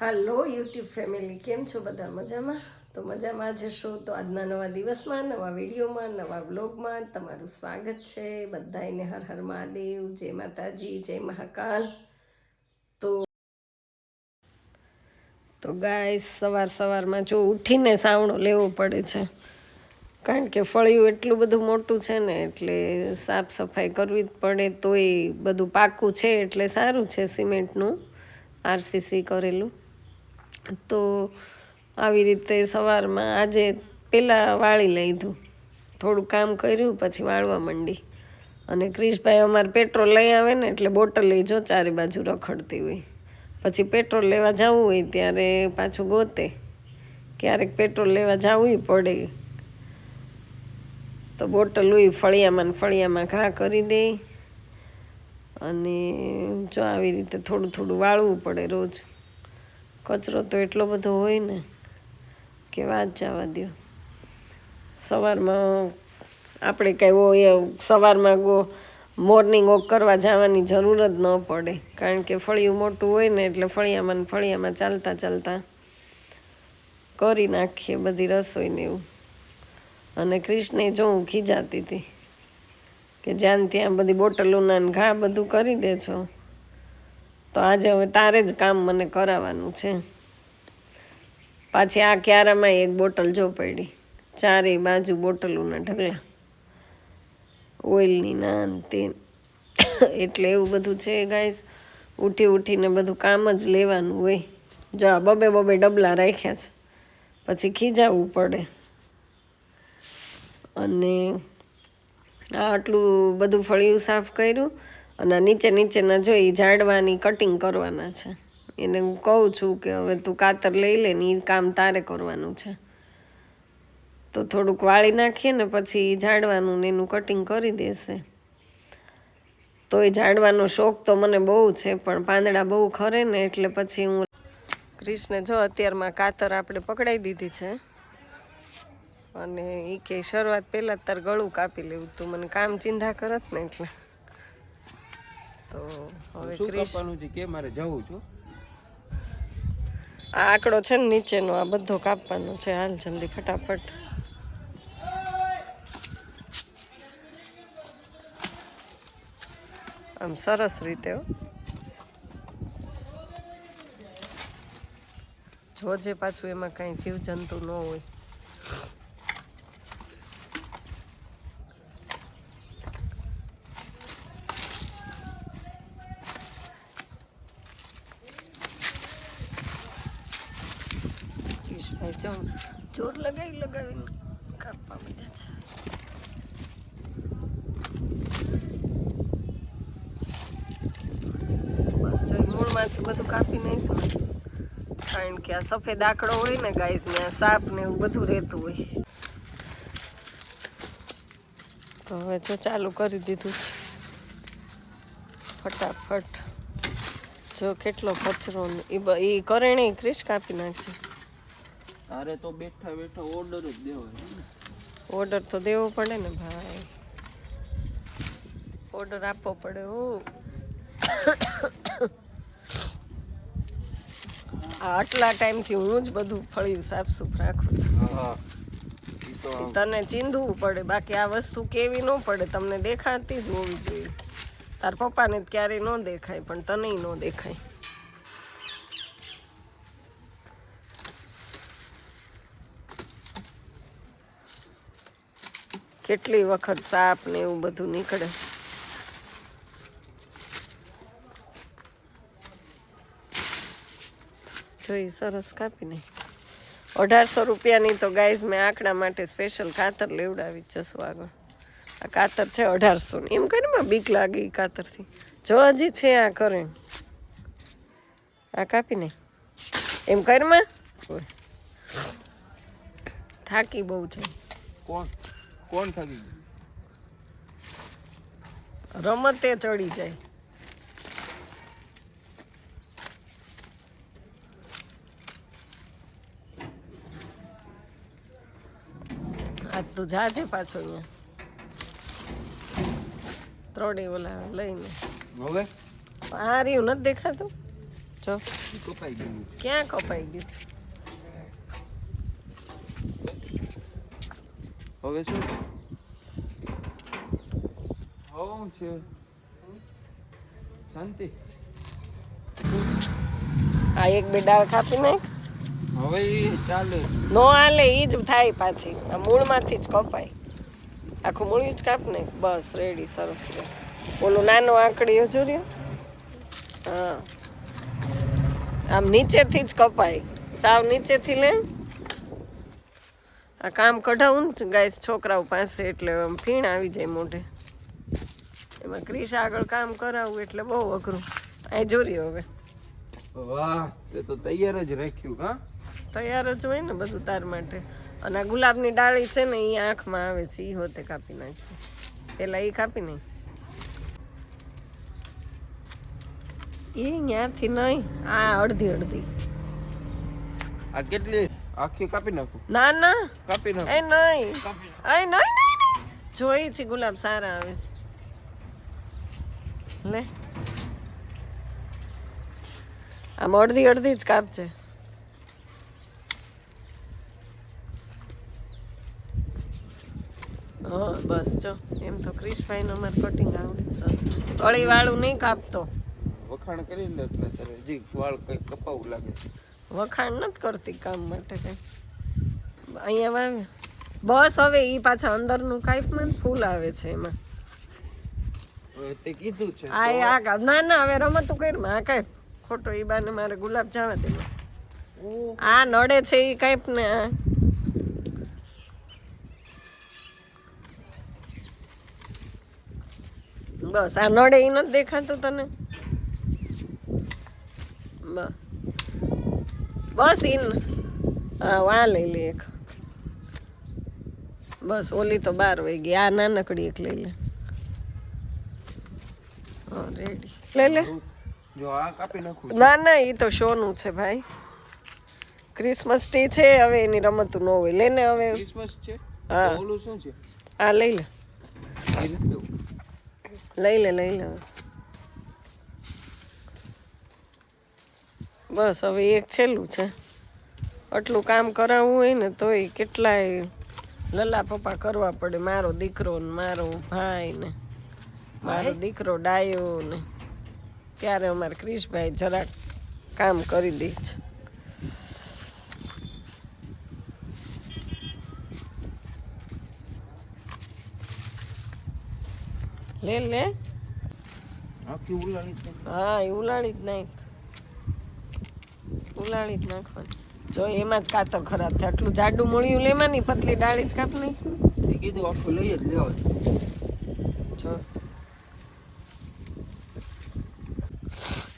હાલો, YouTube family, કેમ છો બધા? મજામાં? તો મજામાં જશો તો આજના નવા દિવસમાં, નવા વિડીયોમાં, નવા બ્લોગમાં તમારું સ્વાગત છે. બધાને હર હર મહાદેવ, જય માતાજી, જય મહાકાલ. તો તો ગાય સવાર સવારમાં જો ઉઠીને સાવણો લેવો પડે છે. કારણ કે ફળિયું એટલું બધું મોટું છે ને, એટલે સાફ સફાઈ કરવી જ પડે, તોય બધું પાકું છે, એટલે સારું છે સિમેન્ટનું, આરસીસી કરેલું. તો આવી રીતે સવારમાં આજે પહેલાં વાળી લીધું. થોડું કામ કર્યું, પછી વાળવા માંડી. અને ક્રિશભાઈ અમારે પેટ્રોલ લઈ આવે ને એટલે બોટલ લઈ જો ચારે બાજુ રખડતી હોય. પછી પેટ્રોલ લેવા જવું હોય ત્યારે પાછું ગોતે. ક્યારેક પેટ્રોલ લેવા જવું પડે. તો બોટલ હોય ફળિયામાં ફળિયામાં ઘા કરી દે. અને જો આવી રીતે થોડું થોડું વાળવું પડે રોજ. કચરો તો એટલો બધો હોય ને કે વાત જવા દો સવારમાં આપણે કાંઈ હોય સવારમાં ગો મોર્નિંગ વોક કરવા જવાની જરૂર જ ન પડે. કારણ કે ફળિયું મોટું હોય ને એટલે ફળિયામાં ફળિયામાં ચાલતા ચાલતા કરી નાખીએ બધી રસોઈને એવું. અને કૃષ્ણે જો હું ખીજાતી હતી કે જ્યાં ત્યાં બધી બોટલોના ઘા બધું કરી દે છો. તો આજે હવે તારે જ કામ મને કરાવવાનું છે. પાછી આ ક્યારામાં એક બોટલ જો પડી. ચારેય બાજુ બોટલોના ઢગલા. ઓઇલની નાન તે. એટલે એવું બધું છે ગાઈસ. ઉઠી ઉઠીને બધું કામ જ લેવાનું હોય. જો આ બબે બબે ડબલા રાખ્યા છે. પછી ખીજાવવું પડે. અને આટલું બધું ફળિયું સાફ કર્યું. અને નીચે નીચેના જો એ ઝાડવાની કટિંગ કરવાના છે. એને હું કહું છું કે હવે તું કાતર લઈ લે ને એ કામ તારે કરવાનું છે. તો થોડુંક વાળી નાખીએ ને પછી ઝાડવાનું ને એનું કટિંગ કરી દેશે. તો એ ઝાડવાનો શોખ તો મને બહુ છે, પણ પાંદડા બહુ ખરે ને એટલે પછી હું કૃષ્ણ જો અત્યારમાં કાતર આપણે પકડાઈ દીધી છે. અને એ કે શરૂઆત પહેલાં તાર ગળું કાપી લેવું તું, મને કામ ચિંતા કરત ને એટલે. તો હવે ક્રિશ કાપવાનું છે? કે મારે જવું છું? આ આંકડો છે ને નીચેનો આ બધો કાપવાનો છે. હાલ જલ્દી ફટાફટ. આમ સરસ રીતે હો. જોજે પાછું એમાં કાંઈ જીવજંતુ ન હોય કિશભાઈ જો જોર લગાવી લગાવીને કાપવા માંડ્યા છે બસ મૂળમાંથી બધું કાપી નાખ્યું. કારણ કે આ સફેદ આંકડો હોય ને ગાઈસ ને સાપ ને એવું બધું રહેતું હોય. તો હવે જો ચાલુ કરી દીધું છે. ફટાફટ. જો કેટલો કચરો એ ઈ કરેણી ક્રિશ કાપી નાખશે તારે તો બેઠા બેઠા ઓર્ડર જ દેવો ઓર્ડર તો દેવો પડે ને ભાઈ. ઓર્ડર આપવો પડે હો. આટલા ટાઈમથી હું જ બધું ફળિયું સાફસૂફ રાખું છું. તને ચીંધવું પડે બાકી આ વસ્તુ કેવી ન પડે તમને દેખાતી જ હોવી જોઈએ. તાર પપ્પાને ક્યારેય ન દેખાય પણ તને ન દેખાય. કેટલી વખત સાપ ને એવું બધું નીકળે. જોઈ સરસ કાપી નહીં અઢારસો રૂપિયાની તો ગાઈઝ મેં આંકડા માટે સ્પેશિયલ કાતર લેવડાવી જશું આગળ. આ કાતર છે અઢારસોની. એમ કરીને બીક લાગી કાતરથી. જો હજી છે આ કરે આ કાપી નહીં એમ કરમાં થાકી બહુ છે કોણ? કોણ થાકી રમતે ચડી જાય. આજ તું જાજે પાછો અહીંયા ત્રણેય ઓલા લઈને. હવે? આ રહ્યું નથી દેખાતું? જો. કપાઈ ગયું? ક્યાં કપાઈ ગયું? હવે શું? હું છે? શાંતિ. આ એક બે ડાળ કાપી નાખ. હવે ચાલે. નો હાલે એ જ થાય પાછી. આ મૂળમાંથી જ કપાય. આખું મૂળિયું જ કાપ ને બસ રેડી સરસ રે ઓલું નાનો આંકડીઓ જોર્યો હા. આમ નીચેથી જ કપાય. સાવ નીચેથી લે. આ કામ કઢાવું ને ગાય છોકરાઓ પાસે એટલે આમ ફીણ આવી જાય મોઢે. એમાં ક્રિશ આગળ કામ કરાવવું એટલે બહુ અઘરું. આ જોર્યો હવે. વાહ તે તો તૈયાર જ રાખ્યું હા? તૈયાર જ હોય ને બધું તાર માટે. અને આ ગુલાબની ડાળી છે ને એ આંખમાં આવે છે એ હોતે કાપી નાખશે પેલા એ કાપી નાખ. એ ત્યાંથી નહીં આ અડધી અડધી. આ કેટલી? આખી કાપી નાખું? ના ના. કાપી એ નાખું. નહીં એ નહીં નહીં નહીં. જોઈ છે ગુલાબ સારા આવે છે. લે. આમ અડધી અડધી જ કાપજે. હા બસ જો એમ તો ક્રિશભાઈ નું અમારે કટિંગ આવડે છે. કળી વાળું નહીં કાપતો. વખાણ કરી લે એટલે તારે હજી વાળ કઈ કપાવું લાગે. વખાણ નથી કરતી કામ માટે કઈ. અહીંયા વાવે. બસ હવે ઈ પાછા અંદરનું કાંઈકમાં ફૂલ આવે છે એમાં. તે કીધું છે આ એ આ ના ના હવે રમતું કર આ કાંઈ ખોટો ઈ બાને મારે ગુલાબ જવા દેવા. આ નડે છે ઈ કાંઈક ને બસ આ નડે ઈ નથી દેખાતું તને? બસ. બસ ઈન હા આ લઈ લે એક. બસ ઓલી તો બાર વહી ગઈ આ નાનકડી એક લઈ લે. રેડી. લઈ લે. ના ના એ તો શોનું છે ભાઈ. ક્રિસમસ ટ્રી છે હવે એની રમતું ન હોય. લેને હવે. ક્રિસમસ છે? હા. ઓલું શું છે? આ લઈ લે. લઈ લે લઈ લે. બસ હવે એક છેલ્લું છે. આટલું કામ કરાવવું હોય ને તોય કેટલાય લલા પપ્પા કરવા પડે. મારો દીકરો ને મારો ભાઈ ને મારો દીકરો ડાયો ને ત્યારે અમારે ક્રિશભાઈ જરાક કામ કરી દે છે. લે લે. આખી ઉલાળી હા એ ઉલાળી જ નાખ. ઉલાળી જ નાખવાની. જો એમાં જ કાતર ખરાબ થાય. આટલું જાડું મૂળિયું લેમાં નહીં પતલી ડાળી જ કાપ નહીં. કીધું આખું લઈ જ લેવા. જો.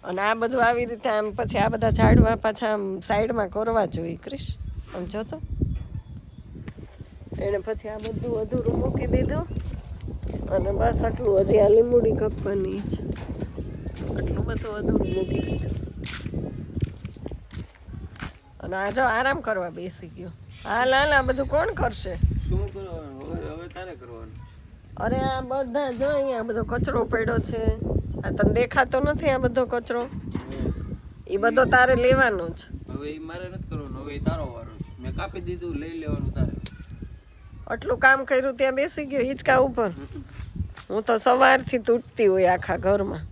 અને આ બધું આવી રીતે આમ પછી આ બધા ઝાડવા પાછા આમ સાઈડમાં કરવા જોઈએ ક્રિશ. આમ જો તો. એને પછી આ બધું અધૂરું મૂકી દીધું. અને બસ આટલું હજી આ લીંબુડી કાપવાની છે આટલું બધું અધૂરું મૂકી દીધું. અને આ જો આરામ કરવા બેસી ગયો. હાલ હાલ આ બધું કોણ કરશે? શું કરવાનું? હવે તારે કરવાનું? અરે આ બધા જો અહીંયા બધો કચરો પડ્યો છે. આ તને દેખાતો નથી આ બધો કચરો? એ બધો તારે લેવાનો જ. હવે એ મારે નથી કરવાનું. હવે એ તારો વારો છે. મેં કાપી દીધું લઈ લેવાનું તારે. આટલું કામ કર્યું ત્યાં બેસી ગયો હિંચકા ઉપર. હું તો સવારથી તૂટતી હોય આખા ઘરમાં.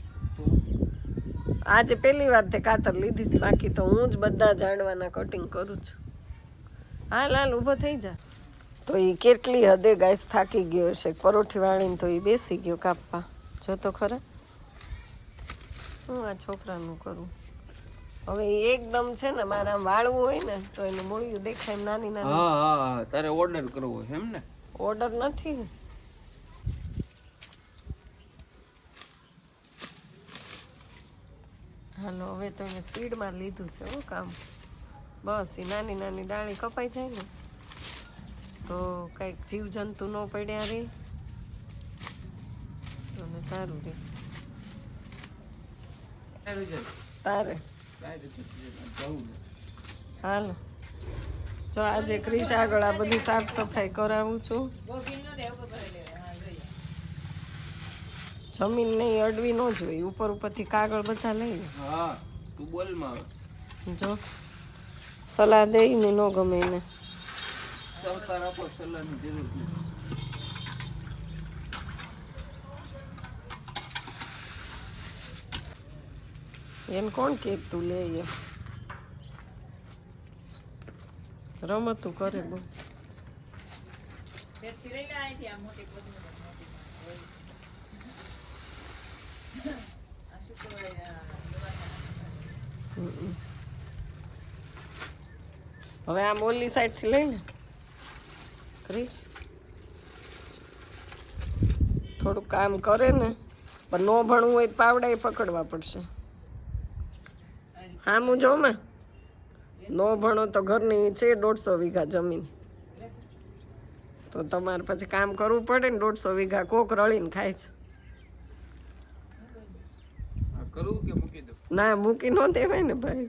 આજે પહેલી વાર તે કાતર લીધી હતી બાકી તો હું જ બધા જાડવાના કટિંગ કરું છું. હાલ હાલ ઊભો થઈ જા. તો એ કેટલી હદે ગાય થાકી ગયો છે પરોઠી વાળીને તો એ બેસી ગયો કાપવા. જો તો ખરા. હું આ છોકરાનું કરું? હવે એકદમ છે ને મારે વાળવું હોય ને તો એનું મૂળિયું દેખાય નાની નાની. હા હા તારે ઓર્ડર કરવો એમ ને? ઓર્ડર નથી હાલો હવે તો એને સ્પીડમાં લીધું છે હું કામ. બસ એ નાની નાની ડાળી કપાઈ જાય ને, તો કંઈક જીવજંતુ ન પડ્યા રહે અને સારું રે. તારે. હાલો. જો આજે ક્રિશ આગળ આ બધી સાફ સફાઈ કરાવું છું. જમીન નહીં અડવી ન જોઈએ ઉપર ઉપરથી કાગળ બધા લઈ હા તું બોલમાં જો સલાહ દે ને ન ગમે એને. સહકાર આપો સલાહની જરૂર નથી એને કોણ કે તું લે એ રમતું કરે બહુ હમ. હવે આમ ઓલી સાઈડથી લઈ લે. ક્રિશ. થોડું કામ કરે ને, પણ ન ભણવું હોય પાવડા એ પકડવા પડશે. હા, હું જોઉં ને. ન ભણો તો ઘરની છે દોઢસો વીઘા જમીન. તો તમારે પછી કામ કરવું પડે ને, દોઢસો વીઘા કોક રળીને ખાય છે આ કરવું કે મૂકી દઉં ના મૂકી ન દેવાય ને ભાઈ.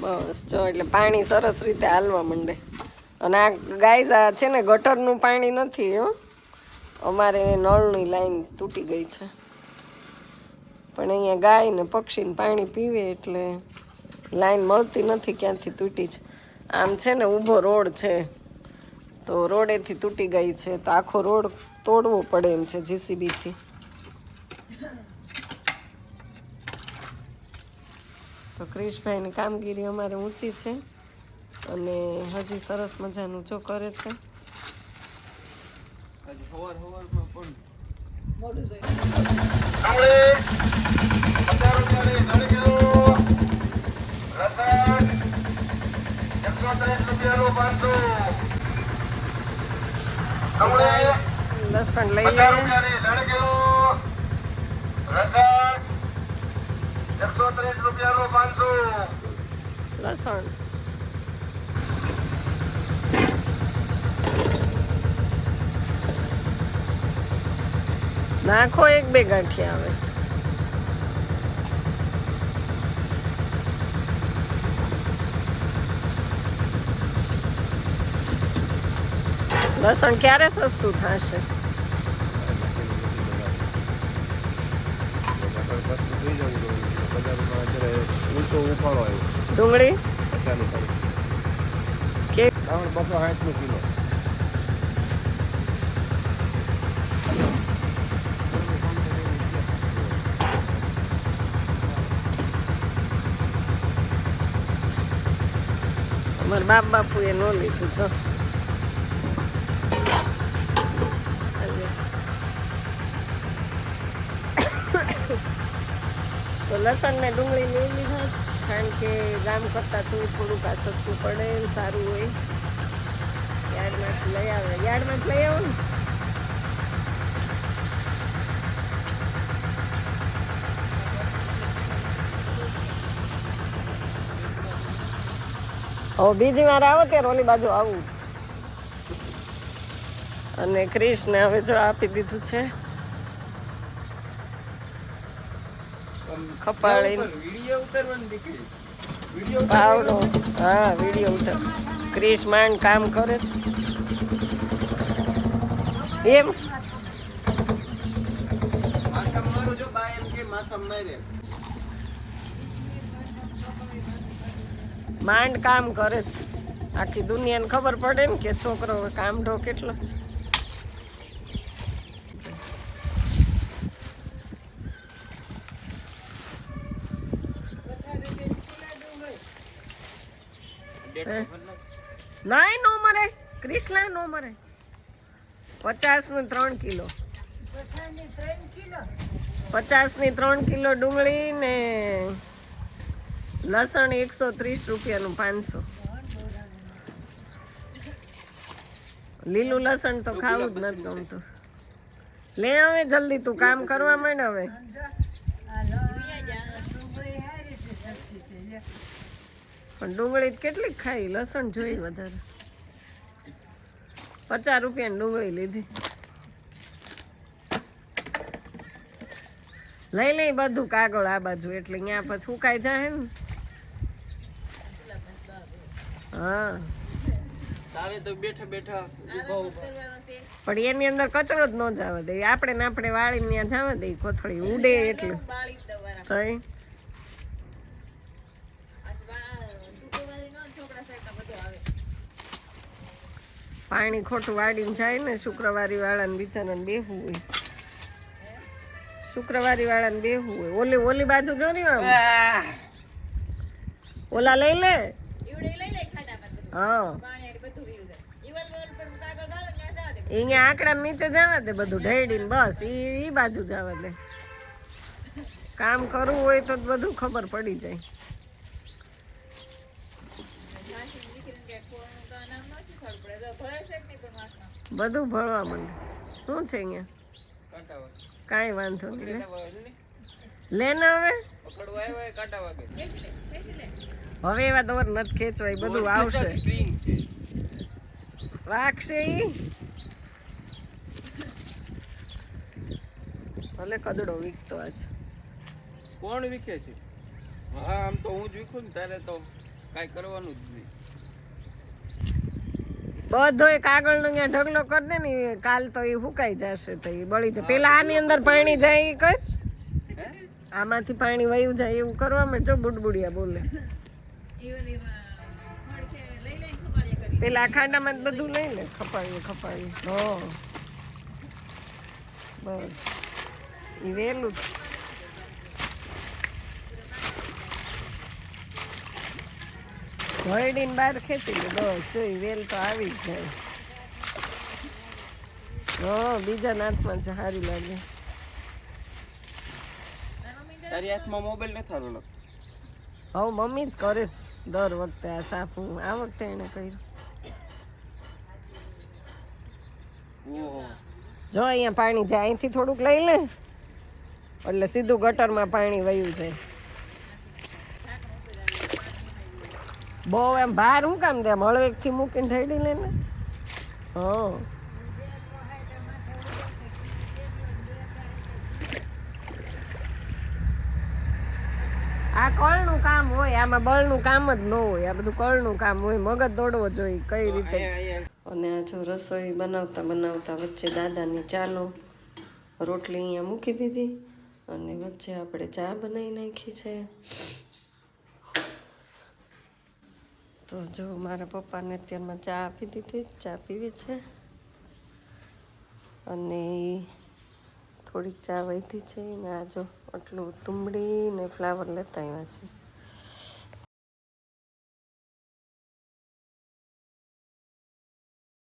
બસ જો એટલે પાણી સરસ રીતે હાલવા માંડે. અને આ ગાય આ છે ને ગટરનું પાણી નથી હો. અમારે નળની લાઈન તૂટી ગઈ છે. પણ અહીંયા ગાય ને પક્ષીને પાણી પીવે એટલે લાઈન મળતી નથી ક્યાંથી તૂટી છે. આમ છે ને ઊભો રોડ છે. તો રોડેથી તૂટી ગઈ છે તો આખો રોડ તોડવો પડે એમ છે જીસીબીથી. તો ક્રિશભાઈની કામગીરી અમારે ઊંચી છે અને હજી સરસ મજાનું જો કરે છે. હવાર સવારમાં પણ લસણ લઈ લે લસણ. નાખો એક બે ગાંઠી આવે લસણ ક્યારે સસ્તું થશે સસ્તું થઈ જવું જોઈએ બજારમાં ઊંચો ઉફાળો આવ્યો ડુંગળી? ચાલુ તારીખ કે? ત્રણ બસો સાઠનું કિલો. અમારા બાપ બાપુએ ન લીધું છો તો લસણ ને ડુંગળી લઈ લીધા. કારણ કે ગામ કરતાં તો થોડુંક આ સસ્તું પડે સારું હોય. યાર્ડમાંથી લઈ આવે. યાર્ડમાંથી લઈ આવો ને. હવે બીજી વાર આવો ત્યારે ઓલી બાજુ આવું. અને ક્રિશને હવે જો આપી દીધું છે. ખપાળી પાવડો હા વીડિયો ઉતાર. ક્રિશ માંડ કામ કરે છે. એમ? માંડ કામ કરે છે. આખી દુનિયાને ખબર પડે ને કે છોકરો કામ કામઢો કેટલો છે. મરે ક્રિષ્ના નો મરે. પચાસ ને ત્રણ કિલો. પચાસની ત્રણ કિલો ડુંગળી ને લસણ એકસો ત્રીસ રૂપિયાનું પાંચસો. લીલું લસણ તો ખાવું જ નથી ગમતું. લે હવે જલ્દી તું કામ કરવા માંડ હવે. પણ ડુંગળી કેટલી ખાઈ? લસણ જોઈ વધારે. પચાસ રૂપિયાની ડુંગળી લીધી. લઈ લઈ બધું કાગળ આ બાજુ એટલે ત્યાં પછી સુકાઈ જાય ને. હા. તારે તો બેઠા બેઠા ઊભા ઊભા પણ એની અંદર કચરો જ ન જવા દે. આપણે ને આપણે વાળીને ત્યાં જવા દે કોથળી ઉડે એટલે. તઈ પાણી ખોટું વાળીને જાય ને શુક્રવારી વાળાને બિચારાને બેહવું હોય. શુક્રવારી વાળાને બેહવું હોય. ઓલી ઓલી બાજુ જો ને ઓલા લઈ લે. હા. અહીંયા આંકડા નીચે જવા દે બધું ઢેડીને બસ. ઈ બાજુ જવા દે. કામ કરવું હોય તો બધું ખબર પડી જાય. બધું ભણવા માંડે. શું છે અહીંયા? કાંઈ વાંધો નહીં લે. ને હવે. હવે એવા દોર નથી ખેંચવાય બધું આવશે. વાગશે ઈ. ભલે કદડો વીકતો આજ કોણ વિખે છે? હા આમ તો હું જ વીખું ને તારે તો કાંઈ કરવાનું જ નહીં. બધો એક આગળનો અહીંયા ઢગલો કરી દે ને કાલ તો એ હુકાઈ જશે તો એ બળી જાય. પેલા આની અંદર પાણી જાય એ કર. આમાંથી પાણી વયું જાય એવું કરવા માટે જો બુડબુડિયા બોલે. પેલા ખાડામાં બધું લઈ લે. ખપાવીએ ખપાવીએ. હો. બસ. એ વહેલું જ ભરડીને બહાર ખેંચી લીધો. બસ જો વેલ તો આવી જ જાય. હો બીજા નાથમાં છે સારી લાગે. તારી હાથમાં મોબાઈલ નથી લાગતો હવે મમ્મી જ કરે છે. દર વખતે આ સાફું. આ વખતે એને કર્યું. જો અહીંયા પાણી જાય. અહીંથી થોડુંક લઈ લે. એટલે સીધું ગટરમાં પાણી વયું જાય. બહુ એમ બહાર હું કામ દે? મળવેક હળવેકથી મૂકીને ઠેડી લે ને? હા. આ કળનું કામ હોય આમાં બળનું કામ જ ન હોય આ બધું કળનું કામ હોય મગજ દોડવો જોઈએ કઈ રીતે? અને આ જો રસોઈ બનાવતા બનાવતા વચ્ચે દાદાની ચાનો રોટલી અહીંયા મૂકી દીધી અને વચ્ચે આપણે ચા બનાવી નાખી છે. તો જો મારા પપ્પાને અત્યારમાં ચા આપી દીધી. ચા પીવી છે. અને થોડીક ચા વહીતી છે. ને આ જો આટલું તુંબડી ને ફ્લાવર લેતા આવ્યા છે.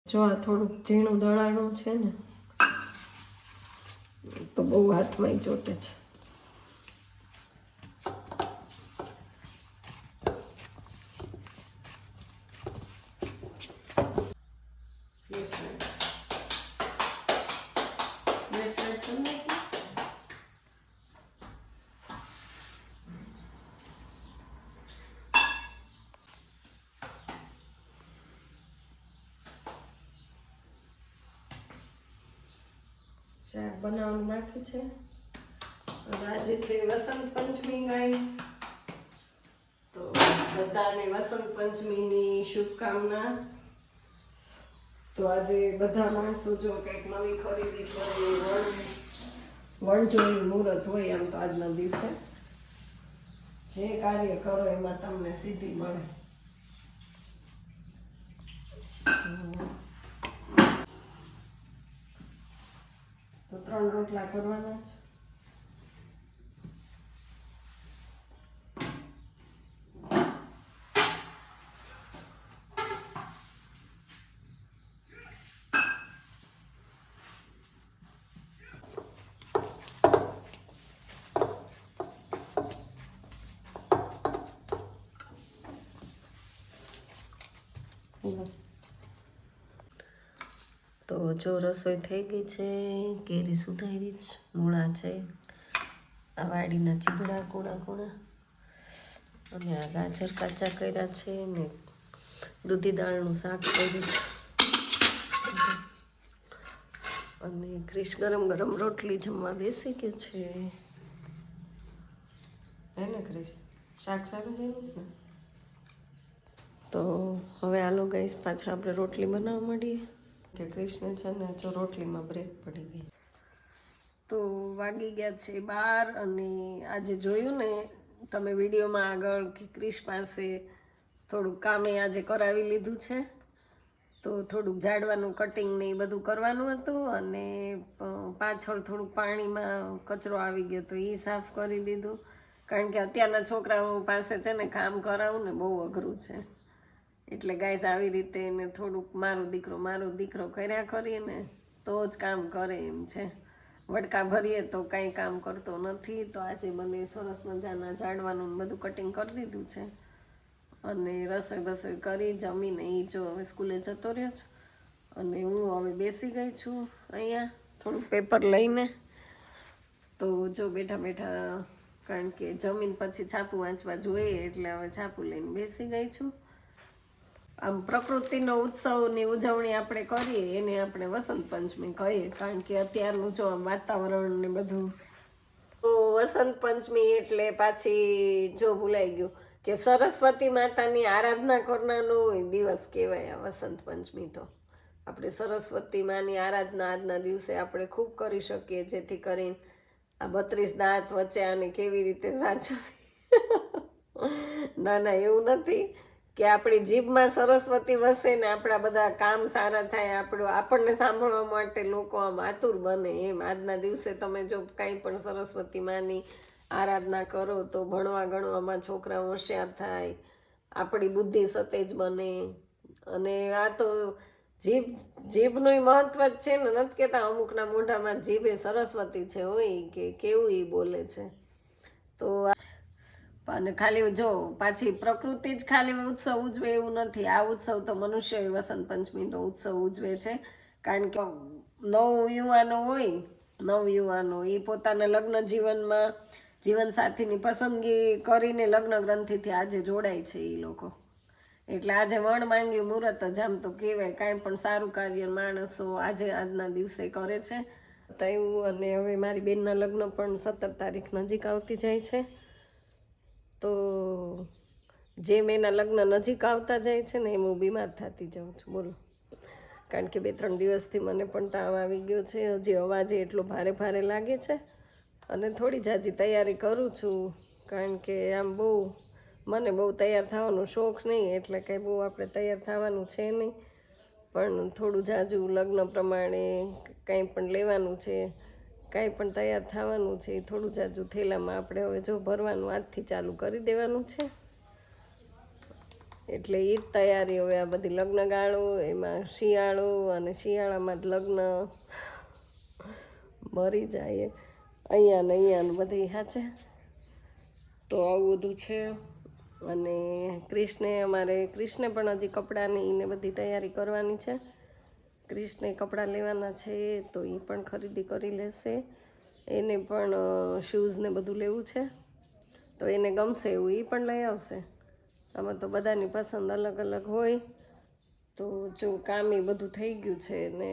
જો આ થોડુંક ઝીણું દળાણું છે ને, તો બહુ હાથમાં ચોટે છે. શાક બનાવવાનું બાકી છે. આજે છે વસંત પંચમી ગાઈસ તો બધાને વસંત પંચમીની શુભકામના. તો આજે બધા માણસો જો કંઈક નવી ખરીદી કરી, વણ વણજોઈ મુહૂર્ત હોય આમ તો આજના દિવસે. જે કાર્ય કરો એમાં તમને સિદ્ધિ મળે હમ. તો ત્રણ રોટલા કરવાના છે તો જો રસોઈ થઈ ગઈ છે, કેરી સુધારી જ, મૂળા છે, આ વાડીના ચીબડા, કૂણા કૂણા. અને આ ગાજર કાચા કર્યા છે ને દૂધી દાળનું શાક કર્યું છે. અને ક્રિશ ગરમ ગરમ રોટલી જમવા બેસી ગયો છે. હે ને ક્રિશ શાક સારું ને તો હવે આલો ગઈશ પાછા આપણે રોટલી બનાવવા માંડીએ. કે કૃષ્ણ છે ને જો રોટલીમાં બ્રેક પડી ગઈ. તો વાગી ગયા છે બાર અને આજે જોયું ને તમે વિડીયોમાં આગળ કે ક્રિશ પાસે થોડુંક કામે આજે કરાવી લીધું છે. તો થોડુંક ઝાડવાનું કટિંગ ને એ બધું કરવાનું હતું અને પાછળ થોડુંક પાણીમાં કચરો આવી ગયો તો એ સાફ કરી દીધું. કારણ કે અત્યારના છોકરાઓ પાસે છે ને કામ કરાવું ને બહુ અઘરું છે. એટલે ગાઈસ આવી રીતે એને થોડુંક મારો દીકરો મારો દીકરો કર્યા કરીએ ને તો જ કામ કરે એમ છે. વડકા ભરીએ તો કાંઈ કામ કરતો નથી. તો આજે મને સરસ મજાના ઝાડવાનું બધું કટિંગ કરી દીધું છે. અને રસોઈ બસોઈ કરી, જમીને એ જો હવે સ્કૂલે જતો રહ્યો છે. અને હું હવે બેસી ગઈ છું અહીંયા થોડુંક પેપર લઈને. તો જો બેઠા બેઠા કારણ કે જમીન પછી છાપું વાંચવા જોઈએ એટલે હવે છાપું લઈને બેસી ગઈ છું. આમ પ્રકૃતિનો ઉત્સવની ઉજવણી આપણે કરીએ, એને આપણે વસંત પંચમી કહીએ, કારણ કે અત્યારનું જો આમ વાતાવરણ ને બધું. તો વસંત પંચમી એટલે પાછી જો ભૂલાઈ ગયું કે સરસ્વતી માતાની આરાધના કરનારનો દિવસ કહેવાય આ વસંત પંચમી તો. આપણે સરસ્વતી માની આરાધના આજના દિવસે આપણે ખૂબ કરી શકીએ, જેથી કરીને આ બત્રીસ દાંત વચ્ચે આને કેવી રીતે સાચવી ના ના, એવું નથી. કે આપણી જીભમાં સરસ્વતી વસે ને આપણા બધા કામ સારા થાય, આપણું, આપણને સાંભળવા માટે લોકો આમ આતુર બને એમ. આજના દિવસે તમે જો કાંઈ પણ સરસ્વતી માની આરાધના કરો તો ભણવા ગણવામાં છોકરા હોશિયાર થાય, આપણી બુદ્ધિ સતેજ બને. અને આ તો જીભ, જીભનું મહત્વ જ છે ને, નથી કહેતા અમુકના મોઢામાં જીભ એ સરસ્વતી છે, હોય કે કેવું એ બોલે છે. તો અને ખાલી જો પાછી પ્રકૃતિ જ ખાલી ઉત્સવ ઉજવે એવું નથી. આ ઉત્સવ તો મનુષ્ય વસંત પંચમીનો ઉત્સવ ઉજવે છે. કારણ કે નવ યુવાનો હોય, નવ યુવાનો એ પોતાના લગ્ન જીવનમાં જીવનસાથીની પસંદગી કરીને લગ્ન ગ્રંથિથી આજે જોડાય છે એ લોકો. એટલે આજે વણ માંગ્યું મુહૂર્ત જ આમ તો કહેવાય. કાંઈ પણ સારું કાર્ય માણસો આજે આજના દિવસે કરે છે. તો એવું અને હવે મારી બેનના લગ્ન પણ સત્તર તારીખ નજીક આવતી જાય છે. તો જેમ એના લગ્ન નજીક આવતા જાય છે ને એમ હું બીમાર થતી જાઉં છું. બોલો. કારણ કે બે ત્રણ દિવસથી મને પણ તાવ આવી ગયો છે. હજી અવાજે એટલો ભારે ભારે લાગે છે અને થોડી જાજી તૈયારી કરું છું. કારણ કે આમ બહુ મને બહુ તૈયાર થવાનો શોખ નહીં, એટલે કંઈ બહુ આપણે તૈયાર થવાનું છે નહીં. પણ થોડું જાજુ લગ્ન પ્રમાણે કંઈ પણ લેવાનું છે. કાંઈ પણ તૈયાર થવાનું છે, એ થોડું જાજુ થેલામાં આપણે હવે જો ભરવાનું આજથી ચાલુ કરી દેવાનું છે. એટલે એ જ તૈયારી હવે આ બધી લગ્ન ગાળો, એમાં શિયાળો અને શિયાળામાં જ લગ્ન. મરી જાય અહીંયા ને અહીંયા બધી હાચે. તો આવું બધું છે. અને ક્રિષ્ને અમારે ક્રિષ્ને પણ હજી કપડાની ને બધી તૈયારી કરવાની છે. ક્રિષ્ને કપડાં લેવાના છે તો એ પણ ખરીદી કરી લેશે. એને પણ શૂઝને બધું લેવું છે. તો એને ગમશે એવું એ પણ લઈ આવશે. આમાં તો બધાની પસંદ અલગ અલગ હોય. તો જો કામ એ બધું થઈ ગયું છે ને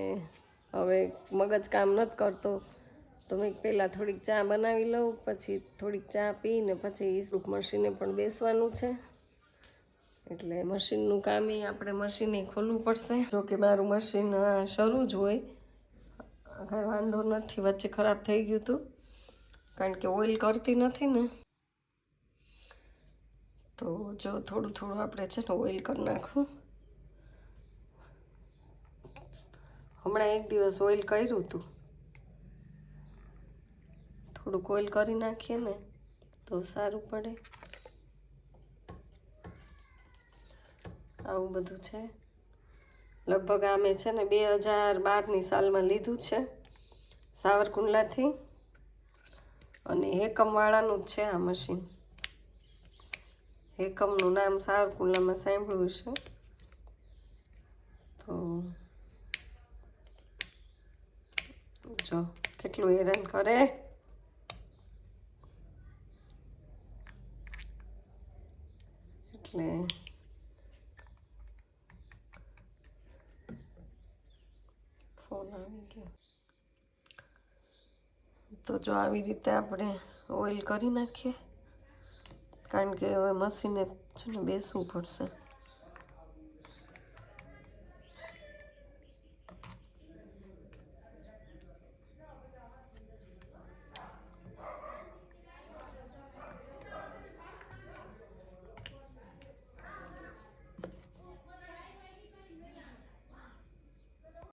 હવે મગજ કામ નથી કરતો, તો મેં પહેલાં થોડીક ચા બનાવી લઉં, પછી થોડીક ચા પીને પછી મશીને પણ બેસવાનું છે. એટલે મશીનનું કામ એ આપણે મશીને ખોલવું પડશે. જો કે મારું મશીન શરૂ જ હોય. કાંઈ વાંધો નથી, વચ્ચે ખરાબ થઈ ગયું હતું. કારણ કે ઓઇલ કરતી નથી ને. તો જો થોડું થોડું આપણે છે ને ઓઇલ કરી નાખું. હમણાં એક દિવસ ઓઇલ કર્યું હતું. થોડુંક ઓઇલ કરી નાખીએ ને, તો સારું પડે. આવું બધું છે. લગભગ આ મેં છે ને બે હજાર બારની સાલમાં લીધું છે, સાવરકુંડલાથી. અને હેકમવાળાનું જ છે આ મશીન. હેકમનું નામ સાવરકુંડલામાં સાંભળ્યું છે તો જો, કેટલું હેરાન કરે. એટલે ફોન આવી ગયો તો જો આવી રીતે આપણે ઓઇલ કરી નાખીએ. કારણ કે હવે મશીને છે ને બેસવું પડશે.